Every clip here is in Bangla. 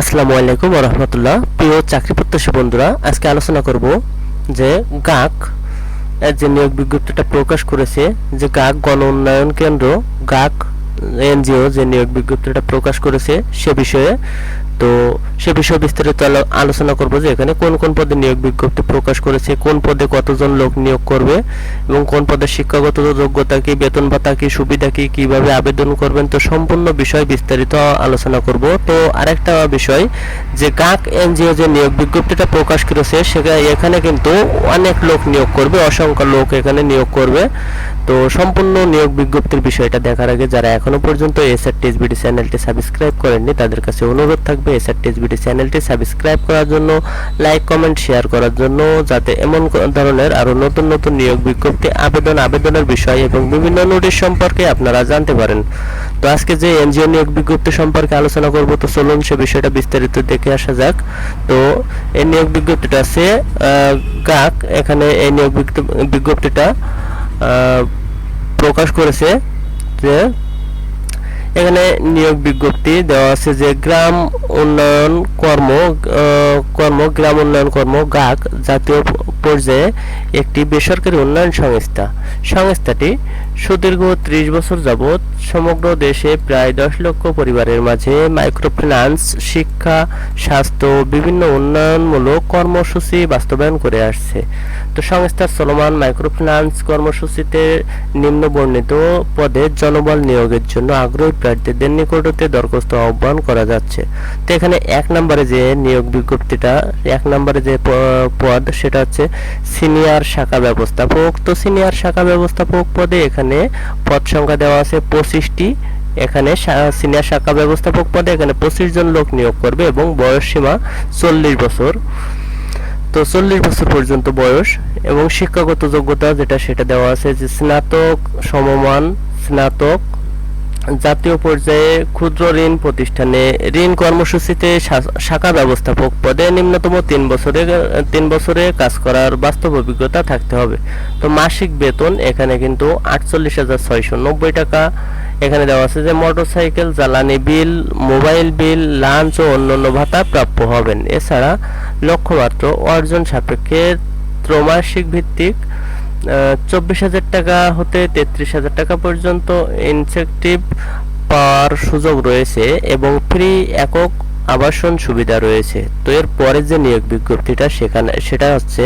আসসালামু আলাইকুম রহমতুল্লাহ। প্রিয় চাকরি প্রত্যাশী বন্ধুরা, আজকে আলোচনা করব যে গাক যে নিয়োগ বিজ্ঞপ্তিটা প্রকাশ করেছে, যে গাক গণ উন্নয়ন কেন্দ্র, গাক এনজিও যে নিয়োগ বিজ্ঞপ্তিটা প্রকাশ করেছে সে বিষয়ে। তো সে বিষয়ে বিস্তারিত আলোচনা করব যে এখানে কোন কোন পদে নিয়োগ বিজ্ঞপ্তি প্রকাশ করেছে, কোন পদে কতজন লোক নিয়োগ করবে এবং কোন পদে শিক্ষাগত যোগ্যতা কি বেতন ভাতা কি, সুবিধা কি, কীভাবে আবেদন করবেন, তো সম্পূর্ণ বিষয় বিস্তারিত আলোচনা করব। তো আরেকটা বিষয়, যে কাক এনজিও যে নিয়োগ বিজ্ঞপ্তিটা প্রকাশ করেছে, সেখানে, এখানে কিন্তু অনেক লোক নিয়োগ করবে, অসংখ্য লোক এখানে নিয়োগ করবে। তো সম্পূর্ণ নিয়োগ বিজ্ঞপ্তির বিষয়টা দেখার আগে যারা এখনও পর্যন্ত এসআর টিএসবিডি চ্যানেলটি সাবস্ক্রাইব করেননি, তাদের কাছে অনুরোধ থাকবে এসআর টিএসবিডি চ্যানেলটি সাবস্ক্রাইব করার জন্য, লাইক, কমেন্ট, শেয়ার করার জন্য, যাতে এমন ধরনের আরও নতুন নতুন নিয়োগ বিজ্ঞপ্তি, আবেদন, আবেদনের বিষয় এবং বিভিন্ন নোটিশ সম্পর্কে আপনারা জানতে পারেন। তো আজকে যে এনজিও নিয়োগ বিজ্ঞপ্তি সম্পর্কে আলোচনা করব, তো চলুন সে বিষয়টা বিস্তারিত দেখে আসা যাক। তো এই নিয়োগ বিজ্ঞপ্তিটা আছে গাক এখানে এই নিয়োগ বিজ্ঞপ্তিটা প্রকাশ করেছে যে এখানে নিয়োগ বিজ্ঞপ্তি দেওয়া আছে যে গ্রাম উন্নয়ন কর্ম কর্ম, গ্রাম উন্নয়ন কর্ম গাক জাতীয় পর্যায়ে একটি বেসরকারি উন্নয়ন সংস্থা। সংস্থাটি সুদীর্ঘ ত্রিশ বছর যাবৎ সমগ্র দেশে প্রায় দশ লক্ষ পরিবারের মাঝে মাইক্রোফিন্যান্স, শিক্ষা, স্বাস্থ্য বিভিন্ন উন্নয়নমূলক কর্মসূচি বাস্তবায়ন করে আসছে। তো সংস্থার চলমান মাইক্রোফিন্যান্স কর্মসূচিতে নিম্ন বর্ণিত পদে জনবল নিয়োগের জন্য আগ্রহী প্রার্থীদের নিকট হতে দরখাস্ত আহ্বান করা যাচ্ছে। তো এখানে এক নম্বরে যে নিয়োগ বিজ্ঞপ্তিটা, এক নম্বরে যে পদ সেটা হচ্ছে সিনিয়র শাখা ব্যবস্থাপক। তো সিনিয়র শাখা ব্যবস্থাপক পদে এখানে পদ সংখ্যা দেওয়া আছে পঁচিশটি এখানে সিনিয়র শাখা ব্যবস্থাপক পদে এখানে পঁচিশ জন লোক নিয়োগ করবে এবং বয়স সীমা চল্লিশ বছর। তো চল্লিশ বছর পর্যন্ত বয়স এবং শিক্ষাগত যোগ্যতা যেটা সেটা দেওয়া আছে যে স্নাতক সমমান, স্নাতক জাতীয় পর্যায়ে ক্ষুদ্র ঋণ প্রতিষ্ঠানে ঋণ কর্মসূচিতে শাখা ব্যবস্থাপক পদে নিম্নতম তিন বছরে তিন বছরে কাজ করার বাস্তব অভিজ্ঞতা থাকতে হবে। তো মাসিক বেতন এখানে কিন্তু আটচল্লিশ হাজার ছয়শো নব্বই টাকা এখানে দেওয়া আছে যে মোটরসাইকেল, জ্বালানি বিল, মোবাইল বিল, লাঞ্চ ও অন্যান্য ভাতা প্রাপ্য হবেন। এছাড়া লক্ষ্যমাত্র অর্জন সাপেক্ষে ত্রৈমাসিক ভিত্তিক চব্বিশ হাজার টাকা হতে তেত্রিশ হাজার টাকা পর্যন্ত ইনসেকটিভ পাওয়ার সুযোগ রয়েছে এবং ফ্রি একক আবাসন সুবিধা রয়েছে। তো এর পরে যে নিয়োগ বিজ্ঞপ্তিটা সেখানে, সেটা হচ্ছে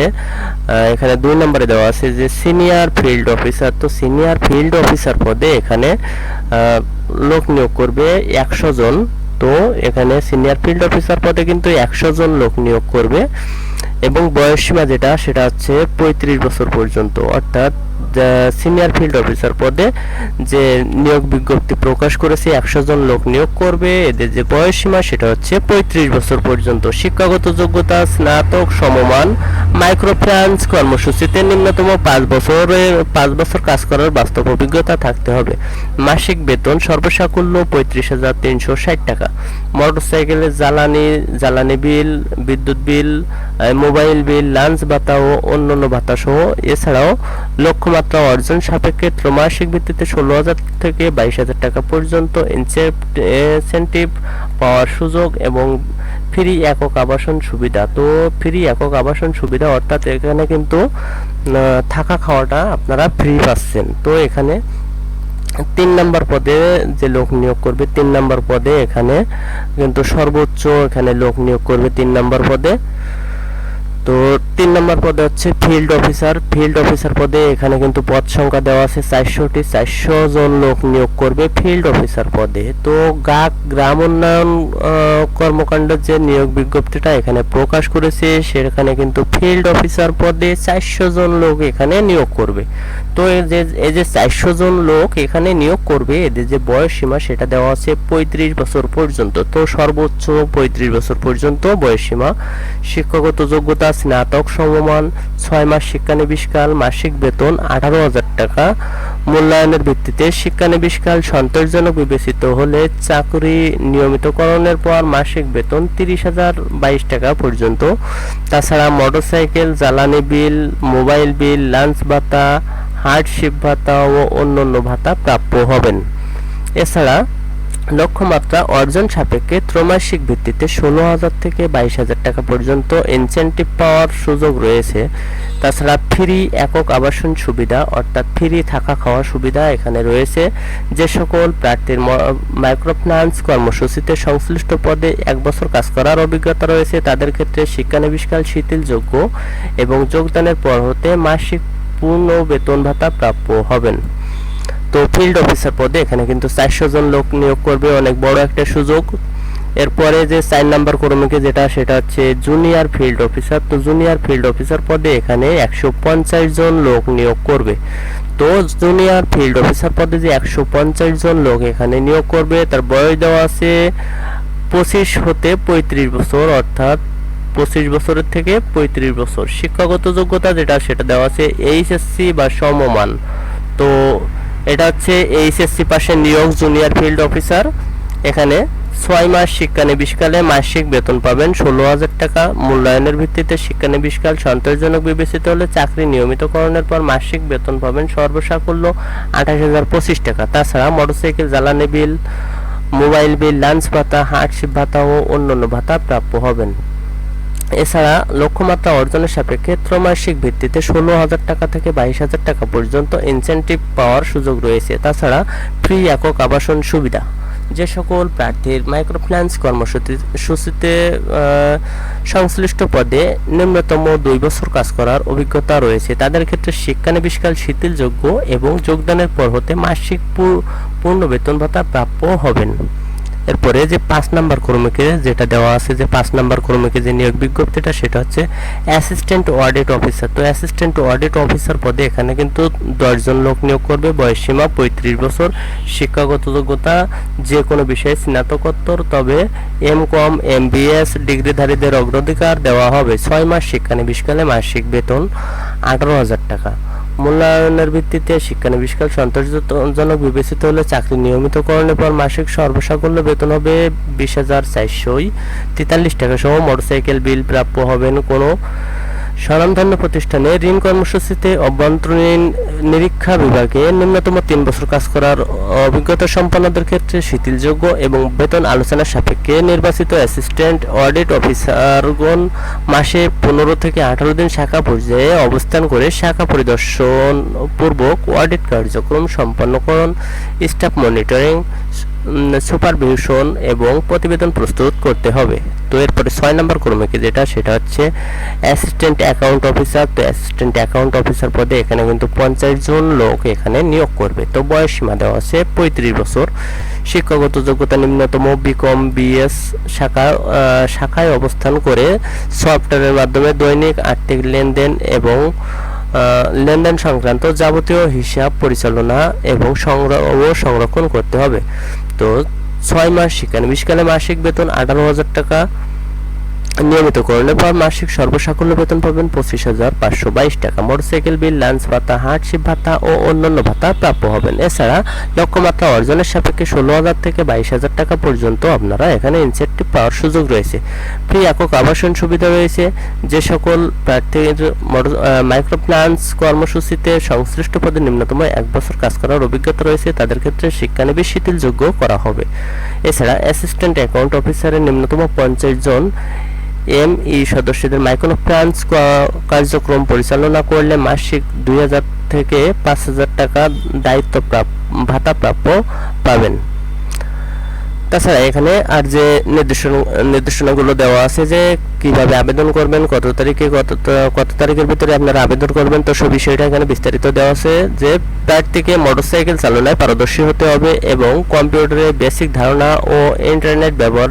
এখানে দুই নম্বরে দেওয়া আছে যে সিনিয়র ফিল্ড অফিসার। তো সিনিয়র ফিল্ড অফিসার পদে এখানে লোক নিয়োগ করবে একশো জন। তো এখানে সিনিয়র ফিল্ড অফিসার পদে কিন্তু একশো জন লোক নিয়োগ করবে। এবং বয়সসীমা যেটা, সেটা হচ্ছে পঁয়ত্রিশ বছর পর্যন্ত। অর্থাৎ সিনিয়র ফিল্ড অফিসার পদে যে নিয়োগ বিজ্ঞপ্তি প্রকাশ করেছে, একশো জন লোক নিয়োগ করবে। এদের যে বয়সসীমা, সেটা হচ্ছে পঁয়ত্রিশ বছর পর্যন্ত। শিক্ষাগত যোগ্যতা, স্নাতক, সমমান মাইক্রোফিন্যান্স কর্মসূচিতে নিম্নতম পাঁচ বছরের, পাঁচ বছর কাজ করার বাস্তব অভিজ্ঞতা থাকতে হবে। মাসিক বেতন সর্বসাকুল্য পঁয়ত্রিশ হাজার তিনশো ষাট টাকা। মোটরসাইকেলের জ্বালানি জ্বালানি বিল, বিদ্যুৎ বিল মোবাইল বিল, লাঞ্চ ভাতা ও অন্যান্য ভাতা সহ। এছাড়াও লক্ষ্যমাত্রা অর্জন সাপেক্ষে ত্রৈমাসিক ভিত্তিতে ষোলো হাজার থেকে বাইশ হাজার টাকা পর্যন্ত ইনসেন্টিভ পাওয়ার সুযোগ এবং ফ্রি একক আবাসন সুবিধা। তো ফ্রি একক আবাসন সুবিধা অর্থাৎ এখানে কিন্তু থাকা খাওয়াটা আপনারা ফ্রি পাচ্ছেন। তো এখানে তিন নাম্বার পদে যে লোক নিয়োগ করবে, তিন নাম্বার পদে এখানে কিন্তু সর্বোচ্চ এখানে লোক নিয়োগ করবে তিন নাম্বার পদে। তো তিন নম্বর পদে হচ্ছে ফিল্ড অফিসার ফিল্ড অফিসার পদে এখানে কিন্তু পদ সংখ্যা দেওয়া আছে চারশোটি। চারশো জন লোক নিয়োগ করবে ফিল্ড অফিসার পদে। তো গাক গ্রাম উন্নয়ন কর্মকাণ্ডের যে নিয়োগ বিজ্ঞপ্তিটা এখানে প্রকাশ করেছে, সেখানে কিন্তু ফিল্ড অফিসার পদে চারশো জন লোক এখানে নিয়োগ করবে। তো এই যে এই যে চারশো জন লোক এখানে নিয়োগ করবে, এদের যে বয়স সীমা সেটা দেওয়া আছে পঁয়ত্রিশ বছর পর্যন্ত। তো সর্বোচ্চ পঁয়ত্রিশ বছর পর্যন্ত বয়স সীমা। শিক্ষাগত যোগ্যতা স্নাতক সমমান, ছয় মাস শিক্ষানবিশকাল মাসিক বেতন আঠারো হাজার টাকা। মূল্যায়নের ভিত্তিতে শিক্ষানবিশকাল সন্তোষজনক বিবেচিত হলে চাকরি নিয়মিতকরণের পর মাসিক বেতন তিরিশ হাজার বাইশ টাকা পর্যন্ত। তাছাড়া মোটরসাইকেল, জ্বালানি বিল, মোবাইল বিল, লাঞ্চ ভাতা হার্ডশিপ ভাতা ও অন্যান্য ভাতা প্রাপ্য হবেন। এছাড়া লক্ষ্যমাত্রা অর্জন সাপেক্ষে ত্রৈমাসিক ভিত্তিতে ষোলো হাজার থেকে বাইশ হাজার টাকা পর্যন্ত ইনসেন্টিভ পাওয়ার সুযোগ রয়েছে। তাছাড়া ফ্রি একক আবাসন সুবিধা অর্থাৎ ফ্রি থাকা খাওয়ার সুবিধা এখানে রয়েছে। যে সকল প্রার্থীর মাইক্রোফিন্যান্স কর্মসূচিতে সংশ্লিষ্ট পদে এক বছর কাজ করার অভিজ্ঞতা রয়েছে, তাদের ক্ষেত্রে শিক্ষানবিষ্কাল, শিথিলযোগ্য এবং যোগদানের পর হতে মাসিক পূর্ণ বেতন ভাতা প্রাপ্য হবেন। তো ফিল্ড অফিসার পদে এখানে কিন্তু চারশো জন লোক নিয়োগ করবে, অনেক বড় একটা সুযোগ। এরপরে যে চার নাম্বার কর্মীকে যেটা, সেটা হচ্ছে জুনিয়র ফিল্ড অফিসার তো জুনিয়র ফিল্ড অফিসার পদে এখানে একশো পঞ্চাশ জন লোক নিয়োগ করবে। তো জুনিয়র ফিল্ড অফিসার পদে যে একশো পঞ্চাশ জন লোক এখানে নিয়োগ করবে, তার বয়স দেওয়া আছে পঁচিশ হতে পঁয়ত্রিশ বছর, অর্থাৎ পঁচিশ বছরের থেকে পঁয়ত্রিশ বছর। শিক্ষাগত যোগ্যতা যেটা, সেটা দেওয়া আছে এইচএসসি বা সমমান। তো এটা হচ্ছে এইচএসসি পাশে নিয়োগ জুনিয়র ফিল্ড অফিসার। এখানে ছয় মাস শিক্ষানবিশকালে মাসিক বেতন পাবেন। ষোলো হাজার টাকা মূল্যায়নের ভিত্তিতে শিক্ষানবিশকাল সন্তোষজনক বিবেচিত হলে চাকরি নিয়মিতকরণের পর মাসিক বেতন পাবেন সর্বসাকুল্য আঠাশ হাজার পঁচিশ টাকা। তাছাড়া মোটরসাইকেল, জ্বালানি বিল, মোবাইল বিল, লাঞ্চ ভাতা হার্টশিপ ভাতা ও অন্যান্য ভাতা প্রাপ্য হবেন। এছাড়া লক্ষ্যমাত্রা অর্জনের সাপেক্ষে ত্রৈমাসিক ভিত্তিতে ষোলো হাজার টাকা থেকে বাইশ হাজার টাকা পর্যন্ত ইনসেন্টিভ পাওয়ার সুযোগ রয়েছে। তাছাড়া ফ্রি একক আবাসন সুবিধা। যে সকল প্রার্থীর মাইক্রোফিন্যান্স কর্মসূচিতে সংশ্লিষ্ট পদে ন্যূনতম দুই বছর কাজ করার অভিজ্ঞতা রয়েছে। তাদের ক্ষেত্রে শিক্ষানবিষ্কাল শিথিলযোগ্য এবং যোগদানের পর হতে মাসিক পূর্ণ বেতন ভাতা প্রাপ্য হবেন। এরপরে যে পাঁচ নাম্বার কর্মীকে যেটা দেওয়া আছে, যে পাঁচ নাম্বার কর্মীকে যে নিয়োগ বিজ্ঞপ্তিটা, সেটা হচ্ছে অ্যাসিস্ট্যান্ট অডিট অফিসার তো অ্যাসিস্ট্যান্ট অডিট অফিসার পদে এখানে কিন্তু দশজন লোক নিয়োগ করবে, বয়স সীমা পঁয়ত্রিশ বছর, শিক্ষাগত যোগ্যতা যে কোনো বিষয়ে স্নাতকোত্তর, তবে এম কম, এম বিএস ডিগ্রিধারীদের অগ্রাধিকার দেওয়া হবে ছয় মাস শিক্ষানবিশকালে মাসিক বেতন আঠারো হাজার টাকা। মূল্যায়নের ভিত্তিতে শিক্ষানবিষ্কার সন্তোষজনক বিবেচিত হলে চাকরি নিয়মিতকরণের পর মাসিক সর্বসাকুল্য বেতন হবে বিশ হাজার চারশোই তেতাল্লিশ টাকা সহ মোটরসাইকেল বিল প্রাপ্য হবেন কোনো স্বনামধন্য প্রতিষ্ঠানে ঋণ কর্মসূচিতে অভ্যন্তরীণ নিরীক্ষা বিভাগে ন্যূনতম তিন বছর কাজ করার অভিজ্ঞতা সম্পন্নদের ক্ষেত্রে শিথিলযোগ্য এবং বেতন আলোচনার সাপেক্ষে নির্বাচিত অ্যাসিস্ট্যান্ট অডিট অফিসারগণ মাসে পনেরো থেকে আঠারো দিন শাখা পর্যায়ে অবস্থান করে শাখা পরিদর্শন পূর্বক অডিট কার্যক্রম সম্পন্নকরণ স্টাফ মনিটরিং সুপারভিশন এবং প্রতিবেদন প্রস্তুত করতে হবে। তো এরপরে ছয় নম্বর কর্মীকে যেটা, সেটা হচ্ছে অ্যাসিস্ট্যান্ট অ্যাকাউন্ট অফিসার। তো অ্যাসিস্ট্যান্ট অ্যাকাউন্ট অফিসার পদে এখানে কিন্তু পঞ্চাশ জন লোক এখানে নিয়োগ করবে। তো বয়স সীমা দেওয়া আছে পঁয়ত্রিশ বছর। শিক্ষাগত যোগ্যতা নিম্নতম বিকম বিএস শাখা শাখায় অবস্থান করে সফটওয়্যারের মাধ্যমে দৈনিক আর্থিক লেনদেন এবং লেনদেন সংক্রান্ত যাবতীয় হিসাব পরিচালনা এবং সংগ্রহ ও সংরক্ষণ করতে হবে। তো ছয় মাস শিক্ষানবিশকালে মাসিক বেতন আঠারো হাজার টাকা নিয়মিত করলে পর মাসিক সর্বসাকুল্য বেতন পাবেন পঁচিশ হাজার পাঁচশো বাইশ টাকা। মোটরসাইকেল, বিল, লাঞ্চ ভাতা হার্টশিপ ভাতা ও অন্যান্য ভাতা প্রাপ্য হবেন। এছাড়া লক্ষ্যমাত্রা অর্জনের সাপেক্ষে ষোলো হাজার থেকে বাইশ হাজার টাকা পর্যন্ত আপনারা এখানে ইনসেন্টিভ পাওয়ার সুযোগ রয়েছে। ফ্রি একক আবাসন সুবিধা রয়েছে। যে সকল প্রার্থীর মাইক্রোপ্লান্স কর্মসূচিতে সংশ্লিষ্ট পদে নিম্নতম এক বছর কাজ করার অভিজ্ঞতা রয়েছে। তাদের ক্ষেত্রে শিক্ষানবিশ শিথিলযোগ্য করা হবে। এছাড়া অ্যাসিস্ট্যান্ট অ্যাকাউন্ট অফিসারের নিম্নতম পঞ্চাশ জন এমই সদস্যদের মাইক্রোফিন্যান্স কার্যক্রম পরিচালনা করলে মাসিক দুই হাজার থেকে পাঁচ হাজার টাকা দায়িত্ব ভাতা প্রাপ্য পাবেন। তাছাড়া এখানে আর যে নির্দেশনা, নির্দেশনাগুলো দেওয়া আছে যে কীভাবে আবেদন করবেন, কত তারিখে, কত কত তারিখের ভিতরে আপনারা আবেদন করবেন, তো সব বিষয়টা এখানে বিস্তারিত দেওয়া আছে যে প্রার্থীকে মোটরসাইকেল চালনায় পারদর্শী হতে হবে এবং কম্পিউটারের বেসিক ধারণা ও ইন্টারনেট ব্যবহার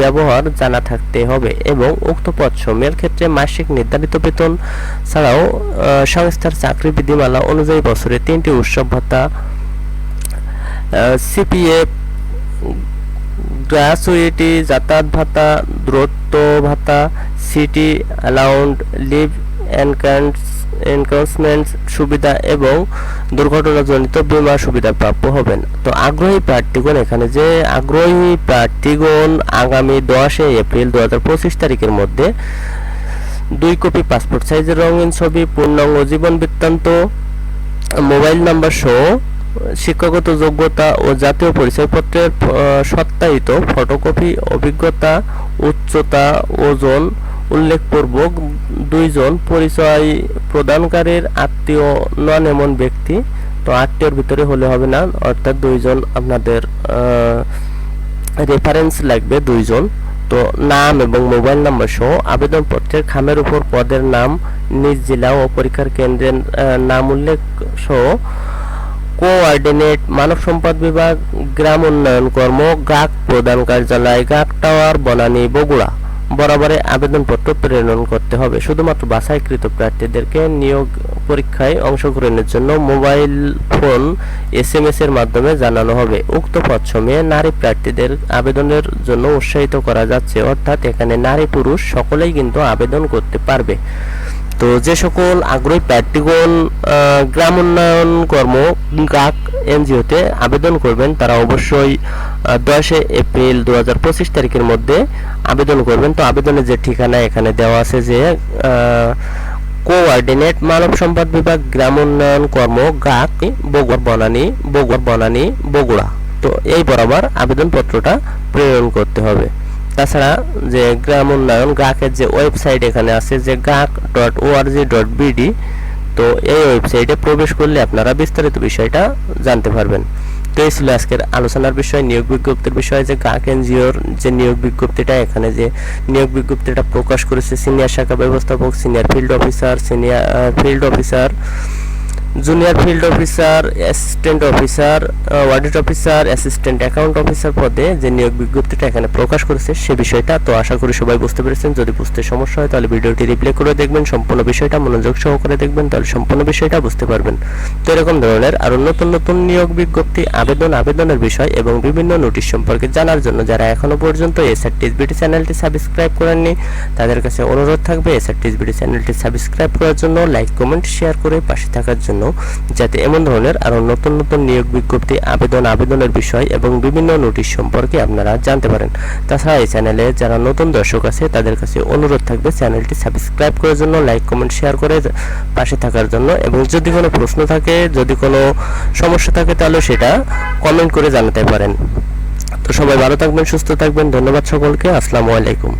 ব্যবহার জানা থাকতে হবে এবং উক্ত পদ সমূহের ক্ষেত্রে মাসিক নির্ধারিত বেতন ছাড়াও সংস্থার চাকরি বিধিমালা অনুযায়ী বছরে তিনটি উৎসব ভাতা সিপিএফ গ্রাসুইটি, যাতায়াত ভাতা দূরত্ব ভাতা, সিটি অ্যালাউন্ড লিভ এনকাউন্সমেন্ট সুবিধা এবং দুর্ঘটনাজনিত বিমা সুবিধা প্রাপ্য হবেন। তো আগ্রহী প্রার্থীগণ এখানে যে আগ্রহী প্রার্থীগণ আগামী দশই এপ্রিল দু হাজার পঁচিশ তারিখের মধ্যে দুই কপি পাসপোর্ট সাইজের রঙিন ছবি, পূর্ণাঙ্গ জীবন বৃত্তান্ত, মোবাইল নাম্বার সহ শিক্ষাগত যোগ্যতা ও জাতীয় পরিচয়পত্রের সত্যায়িত ফটোকপি, অভিজ্ঞতা, উচ্চতা, ওজন উল্লেখপূর্বক দুইজন পরিচয় প্রদানকারীর আত্মীয় নন এমন ব্যক্তি, তো আত্মীয়র ভিতরে হলে হবে না, অর্থাৎ দুইজন আপনাদের রেফারেন্স লাগবে দুইজন। তো নাম এবং মোবাইল নাম্বার সহ আবেদনপত্রের খামের উপর পদের নাম, নিজ জেলা ও পরীক্ষার কেন্দ্রের নাম উল্লেখ সহ কোঅর্ডিনেট মানব সম্পদ বিভাগ, গ্রাম উন্নয়ন কর্ম গাক প্রদান কার্যালয় গাক টাওয়ার, বনানী, বগুড়া। বরাবরে আবেদনপত্র প্রেরণ করতে হবে। শুধুমাত্র বাছাইকৃত প্রার্থীদেরকে নিয়োগ পরীক্ষায় অংশগ্রহণের জন্য মোবাইল ফোন, এসএমএস এর মাধ্যমে জানানো হবে। উক্ত পদসমূহে নারী প্রার্থীদের আবেদনের জন্য উৎসাহিত করা যাচ্ছে। অর্থাৎ এখানে নারী পুরুষ সকলেই কিন্তু আবেদন করতে পারবে। তো যে সকল আগ্রহী আহ, গ্রাম উন্নয়ন কর্ম গাক এনজিওতে আবেদন করবেন তারা অবশ্যই দশে এপ্রিল দু পঁচিশ তারিখের মধ্যে আবেদন করবেন। তো আবেদনের যে ঠিকানা এখানে দেওয়া আছে যে কোঅর্ডিনেট মানব সম্পদ বিভাগ গ্রাম উন্নয়ন কর্ম গাক বগুড়া বনানী বগুড়া বনানী বগুড়া। তো এই বরাবর আবেদনপত্রটা প্রেরণ করতে হবে। তাছাড়া যে গ্রাম উন্নয়ন গ্রাহকের যে ওয়েবসাইট এখানে আছে যে গ্রাহক ডট ওআরজি ডট বিডি তো এই ওয়েবসাইটে প্রবেশ করলে আপনারা বিস্তারিত বিষয়টা জানতে পারবেন। তো এই ছিল আজকের আলোচনার বিষয়, নিয়োগ বিজ্ঞপ্তির বিষয়ে, যে গাক এনজিওর যে নিয়োগ বিজ্ঞপ্তিটা, এখানে যে নিয়োগ বিজ্ঞপ্তিটা প্রকাশ করেছে সিনিয়র শাখা ব্যবস্থাপক, senior field officer, senior field officer junior field officer assistant officer audit officer assistant account officer পদে যে নিয়োগ বিজ্ঞপ্তিটা এখানে প্রকাশ করেছে সে বিষয়টা, তো আশা করি সবাই বুঝতে পেরেছেন। যদি বুঝতে সমস্যা হয়, তাহলে ভিডিওটি রিপ্লে করে দেখবেন, সম্পূর্ণ বিষয়টা মনোযোগ সহকারে দেখবেন, তাহলে সম্পূর্ণ বিষয়টা বুঝতে পারবেন। তো এরকম ধরনের আরও নতুন নতুন নিয়োগ বিজ্ঞপ্তি, আবেদন, আবেদনের বিষয় এবং বিভিন্ন নোটিশ সম্পর্কে জানার জন্য যারা এখনও পর্যন্ত এসআর টিসবিটি চ্যানেলটি সাবস্ক্রাইব করেননি, তাদের কাছে অনুরোধ থাকবে এসআর টিসবিটি চ্যানেলটি সাবস্ক্রাইব করার জন্য, লাইক, কমেন্ট, শেয়ার করে পাশে থাকার জন্য যাতে এমন ধরনের আরও নতুন নতুন নিয়োগ বিজ্ঞপ্তি, আবেদন, আবেদনের বিষয় এবং বিভিন্ন নোটিশ সম্পর্কে আপনারা জানতে পারেন। তাছাড়া এই চ্যানেলে যারা নতুন দর্শক আছে, তাদের কাছে অনুরোধ থাকবে চ্যানেলটি সাবস্ক্রাইব করার জন্য, লাইক, কমেন্ট, শেয়ার করে পাশে থাকার জন্য এবং যদি কোনো প্রশ্ন থাকে, যদি কোনো সমস্যা থাকে, তাহলে সেটা কমেন্ট করে জানাতে পারেন। তো সবাই ভালো থাকবেন, সুস্থ থাকবেন, ধন্যবাদ সকলকে, আসসালামু আলাইকুম।